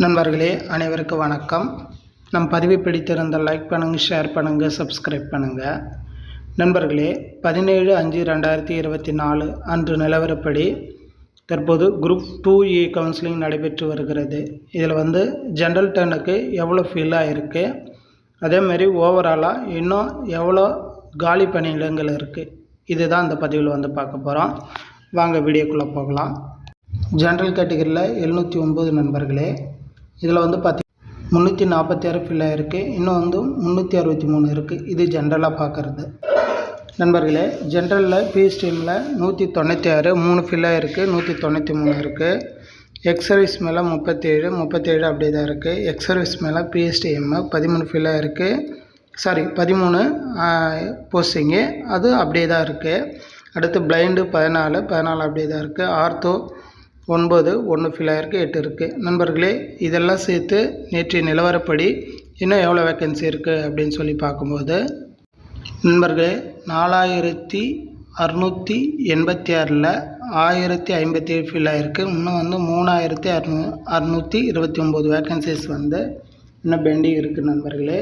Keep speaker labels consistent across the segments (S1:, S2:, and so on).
S1: நண்பர்களே அனைவருக்கும் வணக்கம். நம் பதிவு பிடித்திருந்த லைக் பண்ணுங்கள் ஷேர் பண்ணுங்கள் சப்ஸ்கிரைப் பண்ணுங்கள் நண்பர்களே பதினேழு அஞ்சு ரெண்டாயிரத்தி இருபத்தி நாலு அன்று நிலவரப்படி தற்போது குரூப் டூ இ கவுன்சிலிங் நடைபெற்று வருகிறது. இதில் வந்து ஜென்ரல் டர்னுக்கு எவ்வளோ ஃபில் ஆகிருக்கு அதேமாரி ஓவராலாக இன்னும் எவ்வளோ காலி பணியிடங்கள் இருக்குது இதுதான் இந்த பதிவில் வந்து பார்க்க போகிறோம் வாங்க வீடியோக்குள்ளே போகலாம். ஜென்ரல் கேட்டகரியில் எழுநூற்றி ஒம்பது நண்பர்களே இதில் வந்து பார்த்தி முந்நூற்றி நாற்பத்தி ஆறு ஃபில் இருக்குது இன்னும் வந்து முந்நூற்றி அறுபத்தி மூணு இருக்குது இது ஜென்ரலாக பார்க்குறது நண்பர்களே ஜென்ரலில் பிஎஸ்டிஎம்மில் நூற்றி தொண்ணூற்றி ஆறு மூணு ஃபில்லாக இருக்குது நூற்றி தொண்ணூற்றி மூணு இருக்குது எக்ஸர்வீஸ் மேலே முப்பத்தேழு முப்பத்தேழு அப்படி தான் இருக்குது எக்ஸர்வீஸ் மேலே பிஎஸ்டிஎம் பதிமூணு ஃபில்லாக இருக்குது சாரி பதிமூணு போஸ்டிங்கு அது அப்படியே தான் இருக்குது அடுத்து பிளைண்டு பதினாலு பதினாலு அப்படியே தான் இருக்குது ஆர்த்தோ ஒன்பது ஒன்று ஃபில் ஆகிருக்கு எட்டு இருக்குது நண்பர்களே இதெல்லாம் சேர்த்து நேற்றைய நிலவரப்படி இன்னும் எவ்வளோ வேக்கன்சி இருக்குது அப்படின்னு சொல்லி பார்க்கும்போது நண்பர்களே நாலாயிரத்தி அறநூற்றி எண்பத்தி ஆறில் ஆயிரத்தி ஐம்பத்தி ஏழு ஃபில் ஆகிருக்கு இன்னும் வந்து மூணாயிரத்தி அறுநூ அறநூற்றி இருபத்தி ஒம்பது வேக்கன்சிஸ் வந்து இன்னும் பெண்டிங் இருக்குது நண்பர்களே.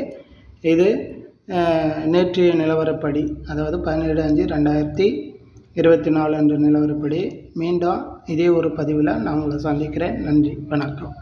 S1: இது நேற்றைய நிலவரப்படி அதாவது பதினேழு அஞ்சு ரெண்டாயிரத்தி இருபத்தி நாலு என்ற நிலவரப்படி மீண்டும் இதே ஒரு பதிவில் நான் உங்களை சந்திக்கிறேன். நன்றி. வணக்கம்.